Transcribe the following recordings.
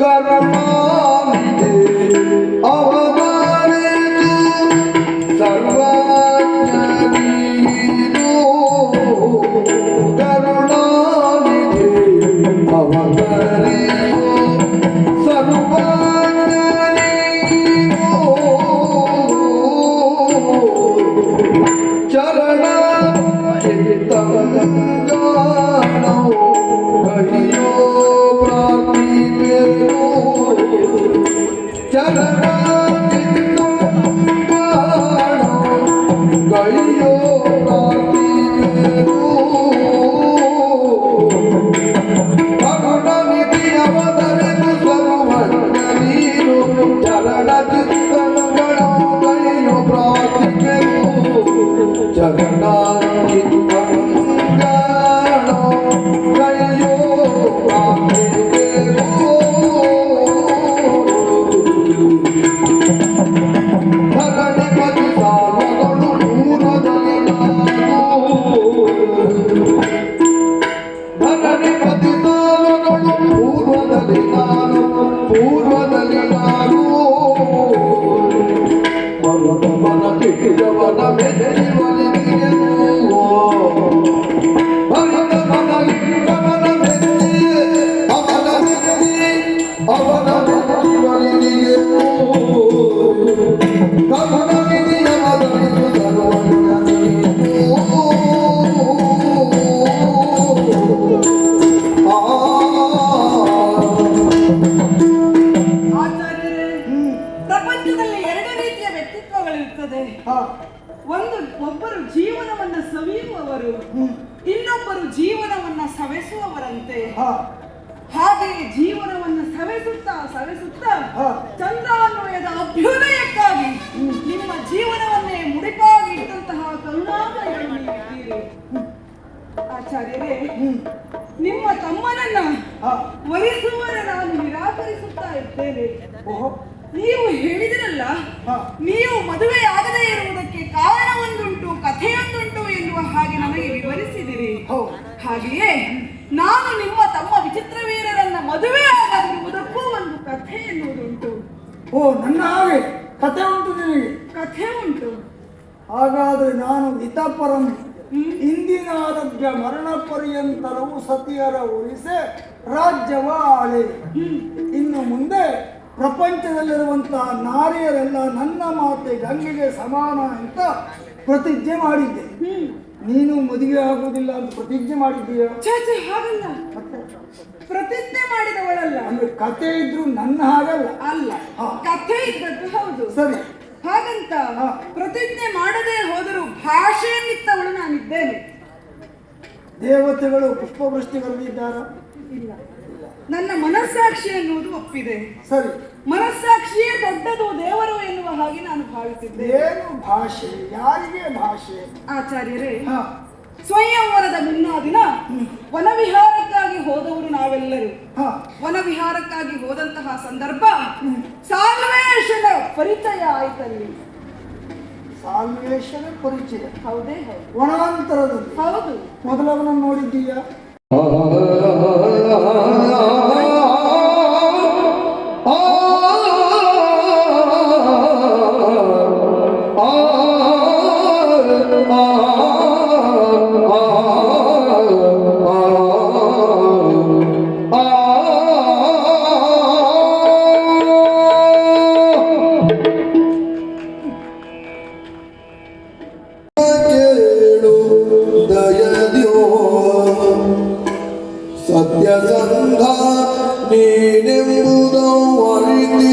ಕರುಣಾನಿಧಿ ಒಂದು ಒಬ್ಬರು ಜೀವನವನ್ನ ಸವಿಯುವವರು ಇನ್ನೊಬ್ಬರು ಜೀವನವನ್ನ ಸವೆಸುವವರಂತೆ. ಹಾಗೆಯೇ ಜೀವನವನ್ನು ಸವೆಸುತ್ತಾ ಸವೆಸುತ್ತಾ. ಚಂದ್ರಾನ್ವಯದ ಅಭ್ಯುದಯಕ್ಕಾಗಿ ನಿಮ್ಮ ಜೀವನವನ್ನೇ ಮುಡಿಪಾಗಿ ಇಟ್ಟಂತಹ ಕರುಣಾಮಯಿದ್ದೀರಿ ಆಚಾರ್ಯರೇ ನಿಮ್ಮ ತಮ್ಮನನ್ನ ವರಿಸುವರ ನಾನು ನಿರಾಕರಿಸುತ್ತಾ ಇದ್ದೇನೆ. ನೀವು ಹೇಳಿದಿರಲ್ಲ ನೀವು ಮದುವೆ ಆಗದೇ ಇರುವುದಕ್ಕೆ ಕಾರಣವೊಂದುಂಟು ಕಥೆಯೊಂದುಂಟು ಎನ್ನುವ ಹಾಗೆ ನನಗೆ ವಿವರಿಸಿದಿರಿ. ಹಾಗೆಯೇ ನಾನು ನಿಮ್ಮ ತಮ್ಮ ವಿಚಿತ್ರ ವೀರರನ್ನ ಮದುವೆ ಆಗದಿರುವುದಕ್ಕೂ ಒಂದು ಕಥೆ ಎನ್ನುವುದುಂಟು. ಓ ನನ್ನ ಹಾಗೆ. ಕತೆ ಉಂಟು ನಿನಗೆ. ಕಥೆ ಉಂಟು. ಹಾಗಾದ್ರೆ ನಾನು ಇತಪರಂ ಹ್ಮ್. ಇಂದಿನ ಆರೋಗ್ಯ ಮರಣ ಪರ್ಯಂತರವು ಸತಿಯರ ಉಳಿಸೆ ರಾಜ್ಯವ ಆಳೆ ಇನ್ನು ಮುಂದೆ ಪ್ರಪಂಚದಲ್ಲಿರುವಂತಹ ನಾರಿಯರೆಲ್ಲ ನನ್ನ ಮಾತೆ ಗಂಗೆಗೆ ಸಮಾನ ಅಂತ ಪ್ರತಿಜ್ಞೆ ಮಾಡಿದ್ದೆ. ನೀನು ಮದುವೆ ಆಗುವುದಿಲ್ಲ ಅಂತ ಪ್ರತಿಜ್ಞೆ ಮಾಡಿದ್ದೀಯ? ಹಾಗಲ್ಲ. ಪ್ರತಿಜ್ಞೆ ಮಾಡಿದವಳಲ್ಲ. ಅಂದ್ರೆ ಕತೆ ಇದ್ರು ನನ್ನ ಹಾಗಲ್ಲ. ಅಲ್ಲ. ಕತೆ ಕಥೆ ಇದ್ದದ್ದು ಹೌದು. ಸರಿ. ಹಾಗಂತ ಪ್ರತಿಜ್ಞೆ ಮಾಡದೇ ಹೋದರೂ ಭಾಷೆಯನ್ನಿತ್ತವಳು ನಾನಿದ್ದೇನೆ. ದೇವತೆಗಳು ಪುಷ್ಪವೃಷ್ಟಿ ಬರೆದಿದ್ದಾರ ಇಲ್ಲ. ನನ್ನ ಮನಸ್ಸಾಕ್ಷಿ ಎನ್ನುವುದು ಒಪ್ಪಿದೆ. ಸರಿ. ಮನಸ್ಸಾಕ್ಷಿಯೇ ದೊಡ್ಡದು ದೇವರು ಎನ್ನುವ ಹಾಗೆ ನಾನು ಭಾವಿಸಿದ್ದೆ ಏನು ಭಾಷೆ ಯಾರಿಗೆ ಭಾಷೆ ಆಚಾರ್ಯರೇ ಹಾ ಸ್ವಯಂವರದ ಮುನ್ನಾ ದಿನ ವನವಿಹಾರಕ್ಕಾಗಿ ಹೋದವರು ನಾವೆಲ್ಲರೂ ಹಾ ವನವಿಹಾರಕ್ಕಾಗಿ ಹೋದಂತಹ ಸಂದರ್ಭ ಸಾಲ್ವೇಶನ ಪರಿಚಯ ಆಯ್ತಲ್ಲಿ ಸಾಲ್ವೇಶನ ಪರಿಚಯ ಹೌದೇ ಹೌದು ವನಾಂತರದಲ್ಲಿ ಹೌದು ಮೊದಲವನ್ನ ನೋಡಿದ್ದೀಯಾ ಕೇಳು സത്യസന്ധ നീനെമ്പുതം വഴിതി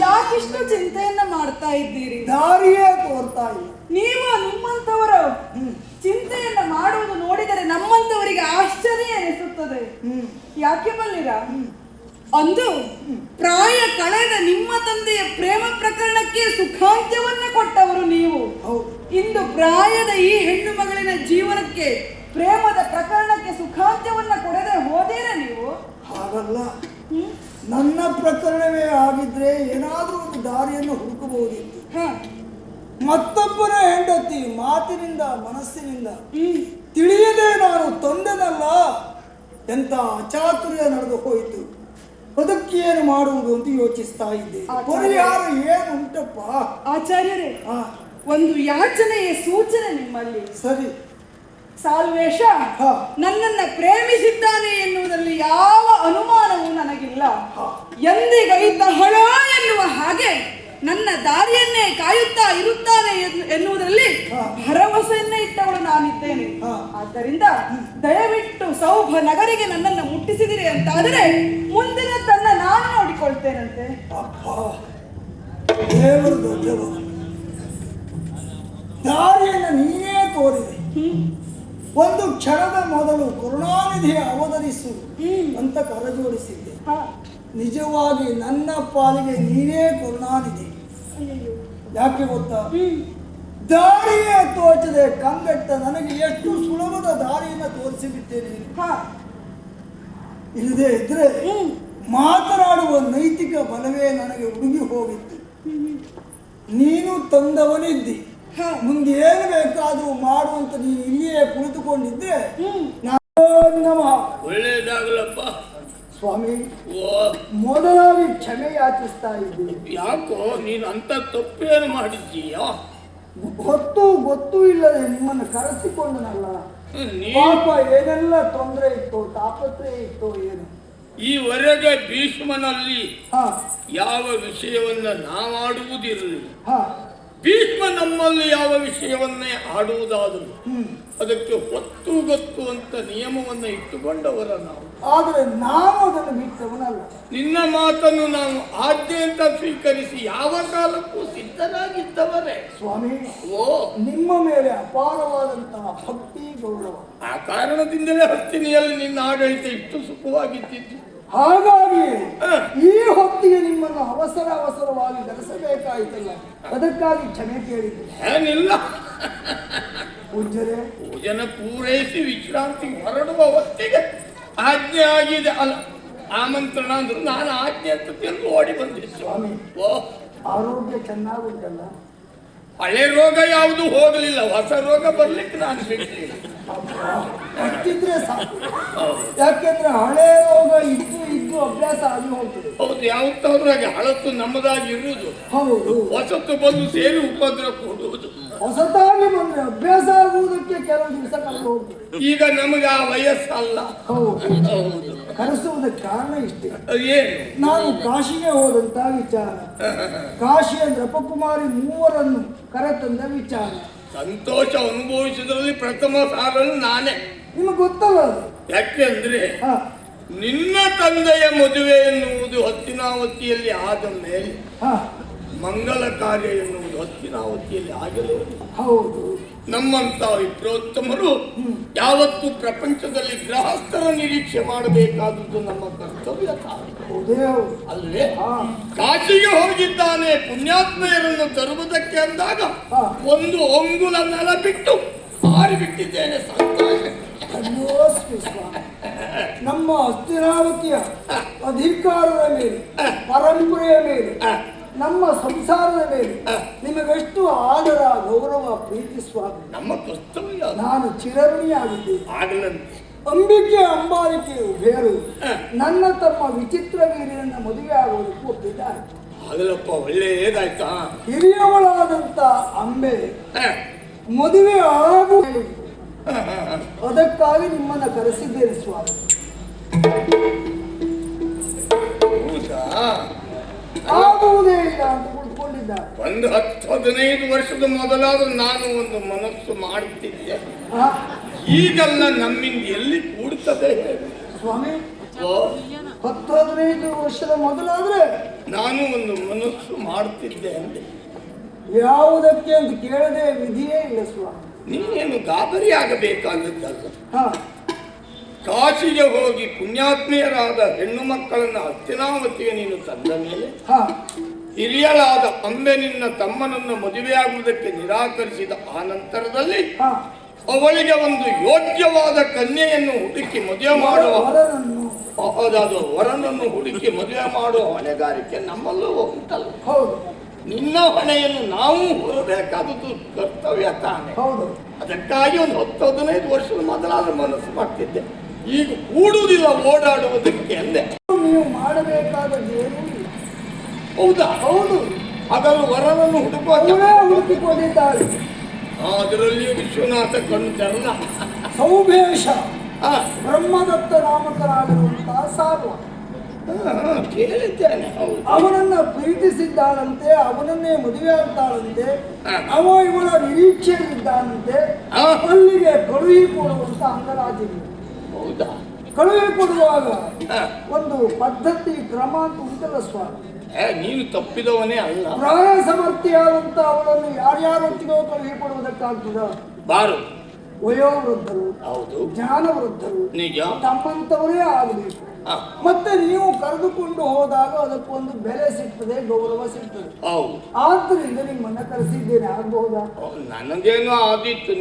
ಯಾಕಿಷ್ಟು ಚಿಂತೆಯನ್ನ ಮಾಡ್ತಾ ಇದ್ದೀರಿ? ದಾರಿಯೇ ತೋರ್ತಾ ಇಲ್ಲ. ನೀವು ನಿಮ್ಮಂತವರು ಚಿಂತೆಯನ್ನ ಮಾಡುವುದು ನೋಡಿದರೆ ನಮ್ಮಂತವರಿಗೆ ಆಶ್ಚರ್ಯ ಎನಿಸುತ್ತದೆ. ಯಾಕೆ ಬಲ್ಲಿರ ಅಂದು ಪ್ರಾಯ ಕಳೆದ ನಿಮ್ಮ ತಂದೆಯ ಪ್ರೇಮ ಪ್ರಕರಣಕ್ಕೆ ಸುಖಾಂತ್ಯವನ್ನ ಕೊಟ್ಟವರು ನೀವು. ಇಂದು ಪ್ರಾಯದ ಈ ಹೆಣ್ಣು ಮಗಳಿನ ಜೀವನಕ್ಕೆ ಪ್ರೇಮದ ಪ್ರಕರಣಕ್ಕೆ ಸುಖಾಂತ್ಯವನ್ನ ಕೊಡದೆ ಹೋದೇನ ನೀವು? ಹಾಗಲ್ಲ? ನನ್ನ ಪ್ರಕರಣವೇ ಆಗಿದ್ರೆ ಏನಾದರೂ ಒಂದು ದಾರಿಯನ್ನು ಹುಡುಕಬಹುದಿತ್ತು. ಮತ್ತೊಬ್ಬನ ಹೆಂಡತಿ ಮಾತಿನಿಂದ ಮನಸ್ಸಿನಿಂದ. ತಿಳಿಯದೆ ನಾನು ತೊಂದನಲ್ಲ ಎಂತ ಅಚಾತುರ್ಯ ನಡೆದು ಹೋಯಿತು. ಏನು ಮಾಡುವುದು ಅಂತ ಯೋಚಿಸ್ತಾ ಇದ್ದೆ. ಪರಿಹಾರ ಏನು ಉಂಟಪ್ಪ? ಆಚಾರ್ಯರೇ ಒಂದು ಯಾಚನೆಯ ಸೂಚನೆ ನಿಮ್ಮಲ್ಲಿ. ಸರಿ. ಸಾಲ್ವೇಶ ಹ. ನನ್ನನ್ನ ಪ್ರೇಮಿಸಿದ್ದಾನೆ ಎನ್ನುವುದರಲ್ಲಿ ಯಾವ ಅನುಮಾನವೂ ನನಗಿಲ್ಲ. ಎಂದಿಗೈತಹಳ ಎನ್ನುವ ಹಾಗೆ ನನ್ನ ದಾರಿಯನ್ನೇ ಕಾಯುತ್ತಾ ಇರುತ್ತಾನೆ ಎನ್ನು- ಎನ್ನುವುದರಲ್ಲಿ. ಭರವಸೆಯನ್ನೇ ಇಟ್ಟವಳು ನಾನಿದ್ದೇನೆ. ಆದ್ದರಿಂದ ದಯವಿಟ್ಟು ಸೌಭ ನಗರಿಗೆ ನನ್ನನ್ನು ಮುಟ್ಟಿಸಿದಿರಿ ಅಂತಾದರೆ ಮುಂದಿನ ತನ್ನ ನಾನು ನೋಡಿಕೊಳ್ತೇನಂತೆ ದಾರಿಯನ್ನು ನೀನೇ ತೋರಿದೆ. ಒಂದು ಕ್ಷಣದ ಮೊದಲು ಕರುಣಾನಿಧಿ ಅವತರಿಸು. ಅಂತ ಕರಜೋಡಿಸಿದ್ದೆ. ನಿಜವಾಗಿ ನನ್ನ ಪಾಲಿಗೆ ನೀನೇ ಕರುಣಾನಿಧಿ ಯಾಕೆ ಗೊತ್ತಾ. ದಾರಿಯೇ ತೋಚದೆ ಕಂಗೆಟ್ಟ ನನಗೆ ಎಷ್ಟು ಸುಲಭದ ದಾರಿಯನ್ನು ತೋರಿಸಿಬಿಟ್ಟೇನೆ ಹ. ಇಲ್ಲದೆ ಇದ್ರೆ ಮಾತನಾಡುವ ನೈತಿಕ ಬಲವೇ ನನಗೆ ಉಡುಗಿ ಹೋಗಿತ್ತು ನೀನು ತಂದವನಿದ್ದಿ. ಮುಂದೆ ಏನು ಬೇಕಾದರೂ ಮಾಡುವಂತ ನೀನು ಇಲ್ಲಿಯೇ ನಮಃ ಒಳ್ಳೇದಾಗಲಪ್ಪ. ಸ್ವಾಮಿ ಓ. ಮೊದಲಾಗಿ ಕ್ಷಮೆ ಯಾಚಿಸ್ತಾ ಇದ್ದೀನಿ ಯಾಕೋ ನೀನು ಅಂತ ತಪ್ಪೇನು ಮಾಡಿದ್ದೀಯ? ಗೊತ್ತು ಗೊತ್ತು ಇಲ್ಲದೆ ನಿಮ್ಮನ್ನು ಕರೆಸಿಕೊಂಡನಲ್ಲ. ನೀ ಪಾಪ ಏನೆಲ್ಲ ತೊಂದರೆ ಇತ್ತು ತಾಪತ್ರೆ ಇತ್ತು ಏನು? ಈವರೆಗೆ ಭೀಷ್ಮನಲ್ಲಿ ಹಾ. ಯಾವ ವಿಷಯವನ್ನ ನಾವಾಡುವುದಿರಲಿ ಹಾ. ಭೀಷ್ಮ ನಮ್ಮಲ್ಲಿ ಯಾವ ವಿಷಯವನ್ನೇ ಆಡುವುದಾದರೂ ಅದಕ್ಕೆ ಹೊತ್ತು ಗೊತ್ತು ಅಂತ ನಿಯಮವನ್ನು ಇಟ್ಟುಕೊಂಡವರ ನಾವು. ಆದರೆ ನಾನು ಅದನ್ನು ಬಿಟ್ಟವನಲ್ಲ ನಿನ್ನ ಮಾತನ್ನು ನಾನು ಆದ್ಯ ಅಂತ ಸ್ವೀಕರಿಸಿ ಯಾವ ಕಾಲಕ್ಕೂ ಸಿದ್ಧರಾಗಿದ್ದವರೇ ಸ್ವಾಮಿ ಓ. ನಿಮ್ಮ ಮೇಲೆ ಅಪಾರವಾದಂತಹ ಭಕ್ತಿ ಗೌರವ. ಆ ಕಾರಣದಿಂದಲೇ ಹಸ್ತಿನಿಯಲ್ಲಿ ನಿನ್ನ ಆಡಳಿತ ಇಷ್ಟು ಸುಖವಾಗಿದ್ದಿದ್ದು. ಹಾಗಾಗಿ ಹ. ಈ ಹೊತ್ತಿಗೆ ನಿಮ್ಮನ್ನು ಅವಸರ ಅವಸರವಾಗಿ ನಡೆಸಬೇಕಾಯಿತಲ್ಲ. ಅದಕ್ಕಾಗಿ ಕ್ಷಮೆ ಕೇಳಿದ್ದೆ. ಏನಿಲ್ಲ. ಪೂಜ್ಯರೇ. ಭೋಜನ ಪೂರೈಸಿ ವಿಶ್ರಾಂತಿ ಹೊರಡುವ ಹೊತ್ತಿಗೆ ಆಜ್ಞೆ ಆಗಿದೆ. ಅಲ್ಲ ಆಮಂತ್ರಣ ಅಂದ್ರು ನಾನು ಆಜ್ಞೆ ಅಂತ ತಿಂದು ಓಡಿ ಬಂದೆ. ಸ್ವಾಮಿ ಓ. ಆರೋಗ್ಯ ಚೆನ್ನಾಗುಂಟಲ್ಲ ಹಳೆ ರೋಗ ಯಾವುದು ಹೋಗಲಿಲ್ಲ ಹೊಸ ರೋಗ ಬರ್ಲಿಕ್ಕೆ ನಾನು ಬಿಡ್ಲಿಲ್ಲ ಅಬ್ಬಾ, ಅಷ್ಟಿದ್ರೆ ಸಾಕು ಯಾಕೆಂದ್ರೆ ಹಳೆ ರೋಗ ಇದ್ದು ಇದ್ದು ಅಭ್ಯಾಸ ಆಗಿ ಹೋಗ್ತದೆ. ಹೌದು ಯಾವತ್ತಾದ್ರೂ ಹಾಗೆ ಹಳತ್ತು ನಮ್ಮದಾಗಿ ಇರುವುದು. ಹೌದು. ಹೊಸತ್ತು ಬಂದು ಸೇರಿ ಉಪದ್ರ ಕೊಡುವುದು. ಹೊಸತಾಗಿ ಬಂದ್ರೆ ಅಭ್ಯಾಸ ಆಗುವುದಕ್ಕೆ ಕೆಲವು ದಿವಸ ಕಳೆದು ಹೋಗ್ತದೆ. ಈಗ ನಮಗೆ ಆ ವಯಸ್ಸಲ್ಲ. ಹೌದು. ಹೌದು. ಕರೆಸುವುದಕ್ಕೆ ಕಾರಣ ಇಷ್ಟೇ. ಏನು? ನಾನು ಕಾಶಿಗೆ ಹೋದಂತ ವಿಚಾರ. ಕಾಶಿಯಂದ್ರೆ ಅಪಕುಮಾರಿ ಮೂವರನ್ನು ಕರೆತಂದ ವಿಚಾರ. ಸಂತೋಷ ಅನುಭವಿಸಿದಲ್ಲಿ ಪ್ರಥಮ ಸಾರನ್ನು ನಾನೇ. ನಿಮಗೆ ಗೊತ್ತಲ್ಲ ಯಾಕೆ ಯಾಕೆಂದ್ರೆ ನಿನ್ನ ತಂದೆಯ ಮದುವೆ ಎನ್ನುವುದು ಹತ್ತಿನಾವತಿಯಲ್ಲಿ ಆದ ಮೇಲೆ ಮಂಗಲ ಕಾರ್ಯ ಎನ್ನುವುದು ಹತ್ತಿನಾವತಿಯಲ್ಲಿ ಆಗಲೇ ಹೌದು. ನಮ್ಮಂತ ವಿಪ್ರೋತ್ತಮರು ಯಾವತ್ತು ಪ್ರಪಂಚದಲ್ಲಿ ಗೃಹಸ್ಥರ ನಿರೀಕ್ಷೆ ಮಾಡಬೇಕಾದದ್ದು ನಮ್ಮ ಕರ್ತವ್ಯ ಅಲ್ವೇ ಹಾ. ಕಾಶಿಗೆ ಹೋಗಿದ್ದಾನೆ ಪುಣ್ಯಾತ್ಮೆಯರನ್ನು ತರುವುದಕ್ಕೆ ಅಂದಾಗ. ಒಂದು ಒಂಗುಲ ನೆಲ ಬಿಟ್ಟು ಹಾರಿ ಬಿಟ್ಟಿದ್ದೇನೆ ಸಂತೋಷ ನಮ್ಮ ಅಸ್ಥಿರಾವತಿಯ ಅಧಿಕಾರದ ಮೇಲೆ ಪರಂಪರೆಯ ಮೇಲೆ ನಮ್ಮ ಸಂಸಾರದ ಮೇಲೆ ನಿಮಗೆಷ್ಟು ಆದರ ಗೌರವ ಪ್ರೀತಿ ಸ್ವಾಮಿ ನಮ್ಮ ಕರ್ತವ್ಯ. ನಾನು ಚಿರಣಿಯಾಗಿದ್ದೆ ಆಗಲಂತೆ ಅಂಬಿಕೆ ಅಂಬಾರಿಕೆ ಬೇರು ನನ್ನ ತಮ್ಮ ವಿಚಿತ್ರ ವೀರ್ಯನ ಮದುವೆ ಆಗುವುದಕ್ಕೆ ಒಪ್ಪಿದ್ದಾರೆ ಆಗಲಪ್ಪ ಒಳ್ಳೆಯದಾಯ್ತಾ ಹಿರಿಯವಳಾದಂತ ಅಂಬೆ. ಮದುವೆ ಆಗು. ಅದಕ್ಕಾಗಿ ನಿಮ್ಮನ್ನ ಕರೆಸಿದ್ದೇನೆ ಸ್ವಾಮಿ ಒಂದು ಹತ್ತು ಹದಿನೈದು ವರ್ಷದ ಮೊದಲಾದ್ರೂ ನಾನು ಒಂದು ಮನಸ್ಸು ಮಾಡುತ್ತಿದ್ದೆ ಈಗಲ್ಲ ನಮ್ಮಿಂದ ಎಲ್ಲಿ ಕೂಡ್ತದೆ? ಸ್ವಾಮಿ ಹತ್ತು ಹದಿನೈದು ವರ್ಷದ ಮೊದಲಾದ್ರೆ ನಾನು ಒಂದು ಮನಸ್ಸು ಮಾಡ್ತಿದ್ದೆ ಅಂದೆ. ಯಾವುದಕ್ಕೆ ಅಂತ ಕೇಳದೆ ವಿಧಿಯೇ ಇಲ್ಲ ಸ್ವಾಮಿ. ನೀನೇನು ಗಾಬರಿ ಆಗಬೇಕಾದದ್ದಲ್ಲ. ಕಾಶಿಗೆ ಹೋಗಿ ಪುಣ್ಯಾತ್ಮೀಯರಾದ ಹೆಣ್ಣು ಮಕ್ಕಳನ್ನ ಹಸ್ತಿನಾವತಿಗೆ ನೀನು ತಂದ ಮೇಲೆ ಹಾ. ಹಿರಿಯಳಾದ ಅಂಬೆ ನಿನ್ನ ತಮ್ಮನನ್ನು ಮದುವೆಯಾಗುವುದಕ್ಕೆ ನಿರಾಕರಿಸಿದ ಆ ನಂತರದಲ್ಲಿ ಅವಳಿಗೆ ಒಂದು ಯೋಗ್ಯವಾದ ಕನ್ಯೆಯನ್ನು ಹುಡುಕಿ ಮದುವೆ ಮಾಡುವ ಅದಾದ ವರನನ್ನು ಹುಡುಕಿ ಮದುವೆ ಮಾಡುವ ಹೊಣೆಗಾರಿಕೆ ನಮ್ಮಲ್ಲೂ ಉಂಟಲ್ಲ. ಹೌದು. ನಿನ್ನ ಹೊಣೆಯನ್ನು ನಾವು ಹೊರಬೇಕಾದದ್ದು ಕರ್ತವ್ಯ ತಾನೆ. ಹೌದು. ಅದಕ್ಕಾಗಿ ಒಂದು ಹತ್ತು ಹದಿನೈದು ವರ್ಷದ ಮೊದಲಾದ ಮನಸ್ಸು ಮಾಡ್ತಿದ್ದೆ. ಈಗ ಕೂಡುವುದಿಲ್ಲ ಓಡಾಡುವುದಕ್ಕೆ ಅಂದೆ. ನೀವು ಇಲ್ಲ ಹೌದಾ? ಹೌದು. ಅದನ್ನು ವರನನ್ನು ಹುಡುಕುವ ಅವರೇ ಹುಡುಕಿಕೊಂಡಿದ್ದಾರೆ. ಅದರಲ್ಲಿ ವಿಶ್ವನಾಥ ಕಣ್ಣು ಚರಣ ಸೌಭೇಶ ಬ್ರಹ್ಮದತ್ತ ನಾಮಕರಾಗಿರುವಂತಹ ಸಾರ್ವ ಕೇಳಿದ್ದೇನೆ ಅವನನ್ನ ಪ್ರೀತಿಸಿದ್ದಾಳಂತೆ ಅವನನ್ನೇ ಮದುವೆ ಆಗ್ತಾಳಂತೆ. ಅವ ಇವಳ ನಿರೀಕ್ಷೆಯಲ್ಲಿದ್ದಾನಂತೆ. ಅಲ್ಲಿಗೆ ಕಳುಹಿ ಕೊಡುವಂತ ಅಂಗರಾಜಿಗೆ ಹೌದಾ? ಕಳುಹಿ ಕೊಡುವಾಗ ಒಂದು ಪದ್ಧತಿ ಕ್ರಮ ಅಂತ ಉಂಟಲ್ಲ ಸ್ವಾಮಿ. ನೀನು ತಪ್ಪಿದವನೇ ಅಲ್ಲ. ಪ್ರಾಯ ಸಮರ್ಥಿಯಾದಂತ ಅವಳನ್ನು ಯಾರ್ಯಾರೊಟ್ಟಿಗೋ ಕಳುಹಿ ಕೊಡುವುದಕ್ಕಾಗ್ತದ ಬಾರು. ವಯೋವೃದ್ಧರು ಹೌದು. ಜ್ಞಾನ ವೃದ್ಧರು ನಿಜ. ತಮ್ಮಂತವರೇ ಆಗಬೇಕು. ಮತ್ತೆ ನೀವು ಕರೆದುಕೊಂಡು ಹೋದಾಗ ಅದಕ್ಕೊಂದು ಬೆಲೆ ಸಿಗ್ತದೆ ಗೌರವ ಸಿಗ್ತದೆ. ಹೌದು. ಆದ್ದರಿಂದ ನಿಮ್ಮನ್ನ ಕರೆಸಿದ್ದೇನೆ ಆಗಬಹುದಾ? ನನಗೇನು ಆದಿತ್ತು